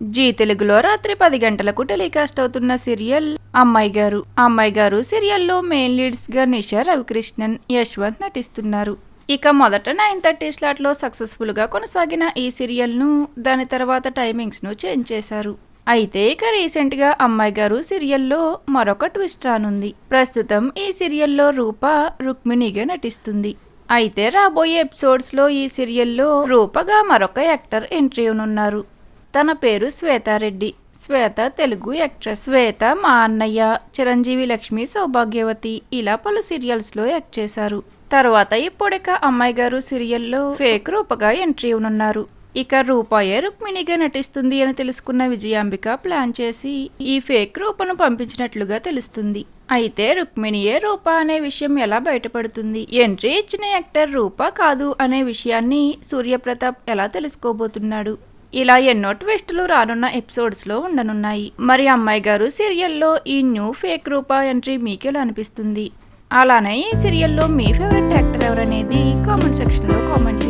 G తెలుగులో రాత్రి పది గంటలకు టెలికాస్ట్ అవుతున్న సీరియల్ అమ్మాయి గారు. అమ్మాయి గారు సీరియల్లో మెయిన్ లీడ్స్గా నిషా రవికృష్ణన్ యశ్వంత్ నటిస్తున్నారు. ఇక మొదట నైన్ థర్టీ స్లాట్లో సక్సెస్ఫుల్గా కొనసాగిన ఈ సీరియల్ను దాని తర్వాత టైమింగ్స్ను చేంజ్ చేశారు. అయితే ఇక రీసెంట్గా అమ్మాయి గారు సీరియల్లో మరొక ట్విస్ట్ రానుంది. ప్రస్తుతం ఈ సీరియల్లో రూప రుక్మిణిగా నటిస్తుంది. అయితే రాబోయే ఎపిసోడ్స్లో ఈ సీరియల్లో రూపగా మరొక యాక్టర్ ఎంట్రీ ఉన్నారు తన పేరు శ్వేతారెడ్డి. శ్వేత తెలుగు యాక్ట్రెస్. శ్వేత మా అన్నయ్య. చిరంజీవి లక్ష్మి సౌభాగ్యవతి. ఇలా పలు సీరియల్స్లో యాక్ట్ చేశారు. తర్వాత ఇప్పుడిక అమ్మాయి గారు సీరియల్లో ఫేక్ రూపగా ఎంట్రీ ఉన్నారు ఇక రూపాయే రుక్మిణిగా నటిస్తుంది అని తెలుసుకున్న విజయాంబిక ప్లాన్ చేసి ఈ ఫేక్ రూపను పంపించినట్లుగా తెలుస్తుంది. అయితే రుక్మిణియే రూప అనే విషయం ఎలా బయటపడుతుంది? ఎంట్రీ ఇచ్చిన యాక్టర్ రూప కాదు అనే విషయాన్ని సూర్యప్రతాప్ ఎలా తెలుసుకోబోతున్నాడు? ఇలా ఎన్నో ట్విస్టులు రానున్న ఎపిసోడ్స్లో ఉండనున్నాయి. మరి అమ్మాయి గారు సీరియల్లో ఈ న్యూ ఫేక్ రూపా ఎంట్రీ మీకెలా అనిపిస్తుంది? అలానే ఈ సీరియల్లో మీ ఫేవరెట్ యాక్టర్ ఎవరనేది కామెంట్ సెక్షన్ కామెంట్